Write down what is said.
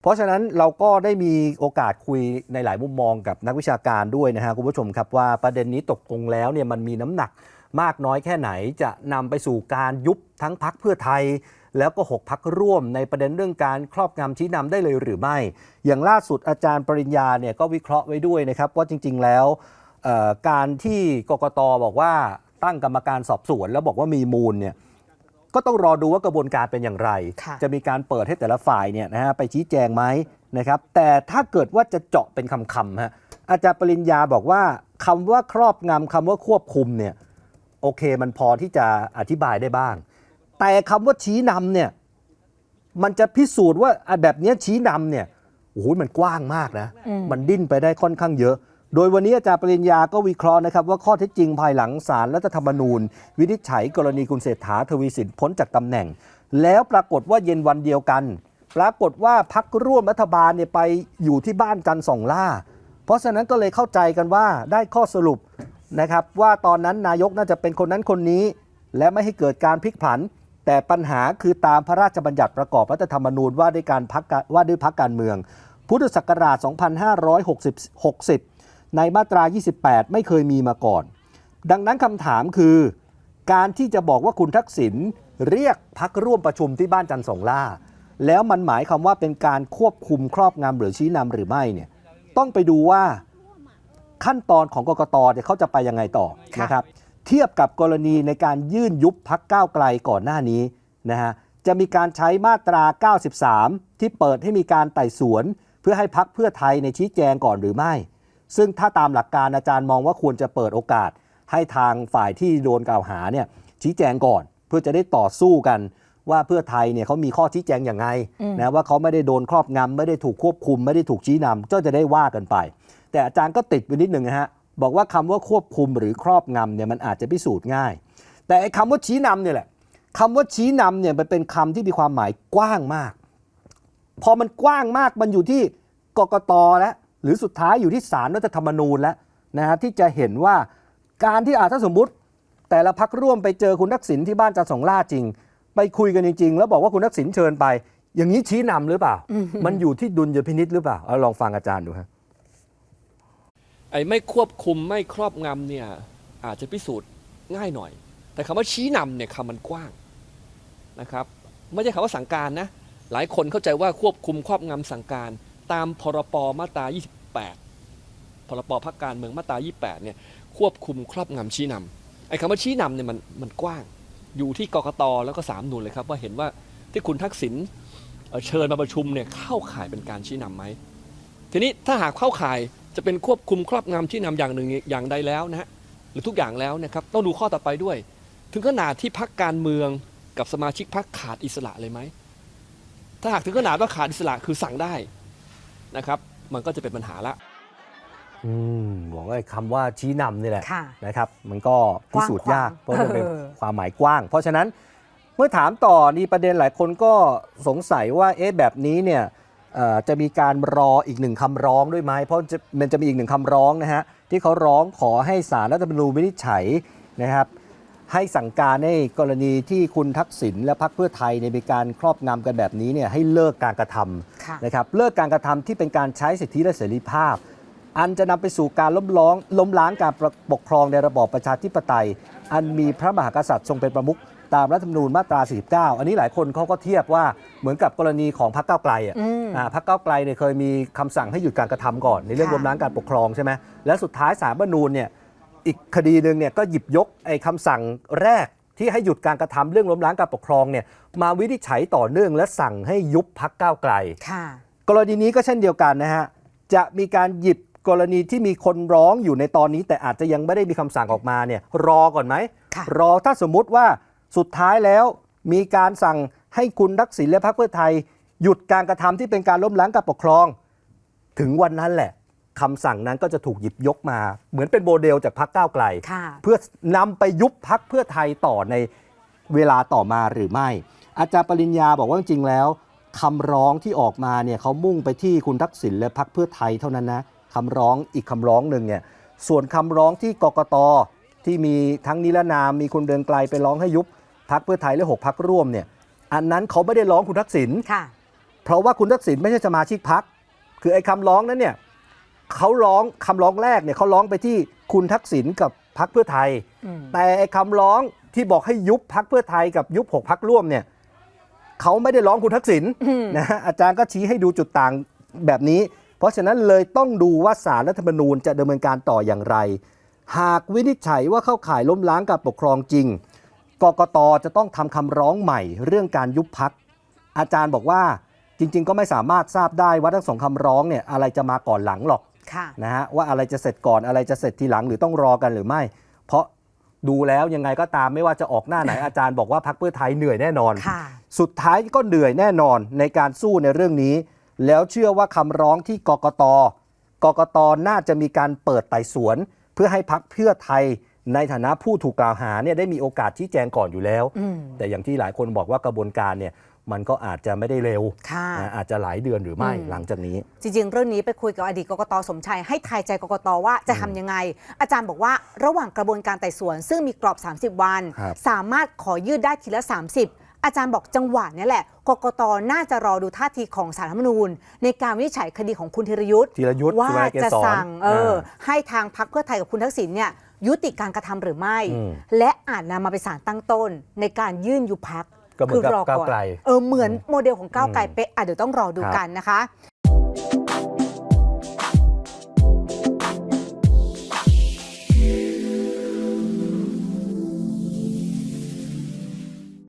เพราะฉะนั้นเราก็ได้มีโอกาสคุยในหลายมุมมองกับนักวิชาการด้วยนะฮะคุณผู้ชมครับว่าประเด็นนี้ตกลงแล้วเนี่ยมันมีน้ำหนักมากน้อยแค่ไหนจะนำไปสู่การยุบทั้งพักเพื่อไทย แล้วก็หกพักร่วมในประเด็นเรื่องการครอบงำชี้นำได้เลยหรือไม่ อย่างล่าสุดอาจารย์ปริญญาเนี่ยก็วิเคราะห์ไว้ด้วยนะครับว่าจริง ๆ แล้วเอ่อการที่กกตบอกว่าตั้งกรรมการสอบสวน แล้วบอกว่ามีมูลเนี่ย ก็ต้องรอดูว่ากระบวนการเป็นอย่างไร ค่ะจะมีการเปิดให้แต่ละฝ่ายเนี่ยนะฮะไปชี้แจงไหมนะครับ แต่ถ้าเกิดว่าจะเจาะเป็นคำๆฮะอาจารย์ปริญญาบอกว่าคำว่าครอบงำคำว่าควบคุมเนี่ยโอเคมันพอที่จะอธิบายได้บ้าง แต่คำว่าชี้นำเนี่ยมันจะพิสูจน์ว่าอะแบบเนี้ยชี้นำเนี่ยโอ้โหมันกว้างมากนะ อืม มันดิ้นไปได้ค่อนข้างเยอะ โดยวันนี้อาจารย์ปริญญาก็วิเคราะห์นะครับว่าข้อเท็จจริงภายหลังศาลรัฐธรรมนูญ วินิจฉัยกรณีคุณเศรษฐาทวีสินพ้นจากตำแหน่ง แล้วปรากฏว่าเย็นวันเดียวกัน ปรากฏว่าพักร่วมรัฐบาลเนี่ยไปอยู่ที่บ้านกันสองล่า เพราะฉะนั้นก็เลยเข้าใจกันว่าได้ข้อสรุปนะครับว่าตอนนั้นนายกน่าจะเป็นคนนั้นคนนี้ และไม่ให้เกิดการพลิกผัน แต่ปัญหาคือตามพระราชบัญญัติประกอบรัฐธรรมนูญว่าด้วยการพักว่าด้วยพักการเมือง พุทธศักราช 2560 ในมาตรา 28 ไม่เคยมีมาก่อน ดังนั้นคำถามคือ การที่จะบอกว่าคุณทักษิณเรียกพักร่วมประชุมที่บ้านจันทร์สองล่า แล้วมันหมายความว่าเป็นการควบคุมครอบงำหรือชี้นำหรือไม่เนี่ยต้องไปดูว่าขั้นตอนของกกตเนี่ยเขาจะไปยังไงต่อะนะครับ เทียบกับกรณีในการยื่นยุบพักก้าวไกลก่อนหน้านี้นะฮะจะมีการใช้มาตรา 93 ที่เปิดให้มีการไต่สวน เพื่อให้พักเพื่อไทยในชี้แจงก่อนหรือไม่ ซึ่งถ้าตามหลักการอาจารย์มองว่าควรจะเปิดโอกาส ให้ทางฝ่ายที่โดนกล่าวหาเนี่ยชี้แจงก่อน เพื่อจะได้ต่อสู้กันว่าเพื่อไทยเนี่ยเขามีข้อชี้แจงอย่างไงอืมนะว่าเขาไม่ได้โดนครอบงำไม่ได้ถูกควบคุม ไม่ได้ถูกชี้นำก็จะได้ว่ากันไป แต่อาจารย์ก็ติดไปนิดหนึ่งนะฮะบอกว่าคำว่าควบคุมหรือครอบงำเนี่ยมันอาจจะพิสูจน์ง่าย แต่ไอ้คำว่าชี้นำเนี่ยแหละคำว่าชี้นำเนี่ยมันเป็นคำที่มีความหมายกว้างมาก พอมันกว้างมากมันอยู่ที่กกตแล้ว หรือสุดท้ายอยู่ที่ศาลรัฐธรรมนูญแล้วนะฮะที่จะเห็นว่าการที่อาถ้าสมมติแต่ละพักร่วมไปเจอคุณทักษิณที่บ้านจันทร์สองล่าจริง ไปคุยกันจริง ๆ แล้วบอกว่าคุณทักษิณเชิญไป อย่างนี้ชี้นำหรือเปล่า มันอยู่ที่ดุลยพินิษหรือเปล่าเอาลองฟังอาจารย์ดูฮะไอ้ไม่ควบคุมไม่ครอบงำเนี่ยอาจจะพิสูจน์ง่ายหน่อย แต่คำว่าชี้นำเนี่ยคำมันกว้างนะครับไม่ใช่คำว่าสั่งการนะหลายคนเข้าใจว่าควบคุมครอบงำสั่งการ ตามพรปมาตรา 28 พรปพักการเมืองมาตรา 28 เนี่ยควบคุมครอบงำชี้นำไอ้คำว่าชี้นำเนี่ยมันมันกว้าง อยู่ที่กกตแล้วก็สามนูนเลยครับว่าเห็นว่าที่คุณทักษิณเเชิญมาประชุมเนี่ยเข้าข่ายเป็นการชี้นำไหมทีนี้ถ้าหากเข้าข่ายจะเป็นควบคุมครอบงำที่นำอย่างหนึ่งอย่างใดแล้วนะฮะหรือทุกอย่างแล้วนะครับต้องดูข้อต่อไปด้วย ถึงขนาดที่พักการเมืองกับสมาชิกพักขาดอิสระเลยไหมถ้าหากถึงขนาดว่าขาดอิสระคือสั่งได้ นะครับ มันก็จะเป็นปัญหาละอืมบอกว่าไอ้คำว่าชี้นำนี่แหละค่ะนะครับ มันก็พิสูจน์ยากกเพว้างราะมันเป็นเออ ความหมายกว้าง เพราะฉะนั้นเมื่อถามต่อนี่ประเด็นหลายคนก็สงสัยว่าเอ๊ะแบบนี้เนี่ยเอ่อจะมีการรออีกหนึ่งคำร้องด้วยไหมเพราะจะมันจะมีอีกหนึ่งคำร้องนะฮะที่เขาร้องขอให้สารรัฐธรรมนูญวินิจฉัยนะครับ ให้สั่งการให้กรณีที่คุณทักษิณและพรรคเพื่อไทยเนี่ยมีการครอบงำกันแบบนี้เนี่ยให้เลิกการกระทำค่ะนะครับเลิกการกระทำที่เป็นการใช้สิทธิและเสรีภาพ อันจะนำไปสู่การล้มล้องล้มล้างการปกครองในระบอบประชาธิปไตย อันมีพระมหากษัตริย์ทรงเป็นประมุขตามรัฐธรรมนูญมาตรา 49 อันนี้หลายคนเขาก็เทียบว่าเหมือนกับกรณีของพรรคก้าวไกลอะอืม อ่าพรรคก้าวไกลเนี่ยเคยมีคำสั่งให้หยุดการกระทำก่อนในเรื่องค่ะล้มล้างการปกครองใช่ไหมและสุดท้ายสารรัฐธรรมนูญเนี่ย อีกคดีหนึ่งเนี่ยก็หยิบยกไอ้คำสั่งแรกที่ให้หยุดการกระทำเรื่องล้มล้างการปกครองเนี่ยมาวินิจฉัยต่อเนื่องและสั่งให้ยุบพรรคก้าวไกลค่ะกรณีนี้ก็เช่นเดียวกันนะฮะจะมีการหยิบกรณีที่มีคนร้องอยู่ในตอนนี้ แต่อาจจะยังไม่ได้มีคำสั่งออกมาเนี่ยรอก่อนไหมค่ะรอถ้าสมมุติว่าสุดท้ายแล้วมีการสั่งให้คุณทักษิณและพรรคเพื่อไทย หยุดการกระทำที่เป็นการล้มล้างการปกครอง ถึงวันนั้นแหละ คำสั่งนั้นก็จะถูกหยิบยกมา เหมือนเป็นโมเดลจากพรรคก้าวไกล ค่ะ เพื่อนำไปยุบพักเพื่อไทยต่อในเวลาต่อมาหรือไม่ อาจารย์ปริญญาบอกว่าจริงๆแล้วคำร้องที่ออกมาเนี่ยเขามุ่งไปที่คุณทักษิณและพักเพื่อไทยเท่านั้นนะคำร้องอีกคำร้องหนึ่งเนี่ยส่วนคำร้องที่กกตที่มีทั้งนิรนามมีคุณเดืองไกลไปร้องให้ยุบพักเพื่อไทยและหกพักร่วมเนี่ยอันนั้นเขาไม่ได้ร้องคุณทักษิณ ค่ะ เพราะว่าคุณทักษิณไม่ใช่สมาชิกพัก คือไอ้คำร้องนั้นเนี่ย เขาร้องคำร้องแรกเนี่ยเขาร้องไปที่คุณทักษิณกับพักเพื่อไทยอืมแต่ไอ้คำร้องที่บอกให้ยุบพักเพื่อไทยกับยุบหกพักร่วมเนี่ยเขาไม่ได้ร้องคุณทักษิณอืมนะฮะอาจารย์ก็ชี้ให้ดูจุดต่างแบบนี้ เพราะฉะนั้นเลยต้องดูว่าสารรัฐธรรมนูญจะดำเนินการต่ออย่างไร หากวินิจฉัยว่าเข้าข่ายล้มล้างการปกครองจริงกกตจะต้องทำคำร้องใหม่เรื่องการยุบพัก อาจารย์บอกว่าจริง ๆ ก็ไม่สามารถทราบได้ว่าทั้งสองคำร้องเนี่ยอะไรจะมาก่อนหลังหรอกค่ะ นะฮะว่าอะไรจะเสร็จก่อนอะไรจะเสร็จทีหลังหรือต้องรอกันหรือไม่ เพราะดูแล้วยังไงก็ตามไม่ว่าจะออกหน้าไหนอาจารย์บอกว่าพักเพื่อไทยเหนื่อยแน่นอนค่ะสุดท้ายก็เหนื่อยแน่นอนในการสู้ในเรื่องนี้ แล้วเชื่อว่าคำร้องที่กกตกกตน่าจะมีการเปิดไต่สวน เพื่อให้พักเพื่อไทยในฐานะผู้ถูกกล่าวหาเนี่ยได้มีโอกาสชี้แจงก่อนอยู่แล้วอืมแต่อย่างที่หลายคนบอกว่ากระบวนการเนี่ย มันก็อาจจะไม่ได้เร็ว ค่ะนะอาจจะหลายเดือนหรือไม่อืมหลังจากนี้ จริงๆ เรื่องนี้ไปคุยกับอดีตกกตสมชัยให้ทายใจกกตว่าจะทำยังไง อาจารย์บอกว่าระหว่างกระบวนการไต่สวน ซึ่งมีกรอบ 30 วัน ครับ สามารถขอยืดได้ทีละ 30 อาจารย์บอกจังหวะเนี้แหละกกตน่าจะรอดูท่าทีของสารรัฐธรรมนูญ ในการวินิจฉัยคดีของคุณธีรยุทธ์ ธีรยุทธ์ว่าสุวรรณเกจะษรสั่งเออาให้ทางพักเพื่อไทยกับคุณทักษิณเนี่ยยุติการกระทำหรือไม่ อืม และอาจนำมาเป็นสารตั้งต้นในการยื่นยุบพัก ก็เหมือนกับรก้าวไกล เออเหมือนโมเดลของก้าวไกลเป๊ะอะเดี๋ยวต้องรอดูครับกันนะคะ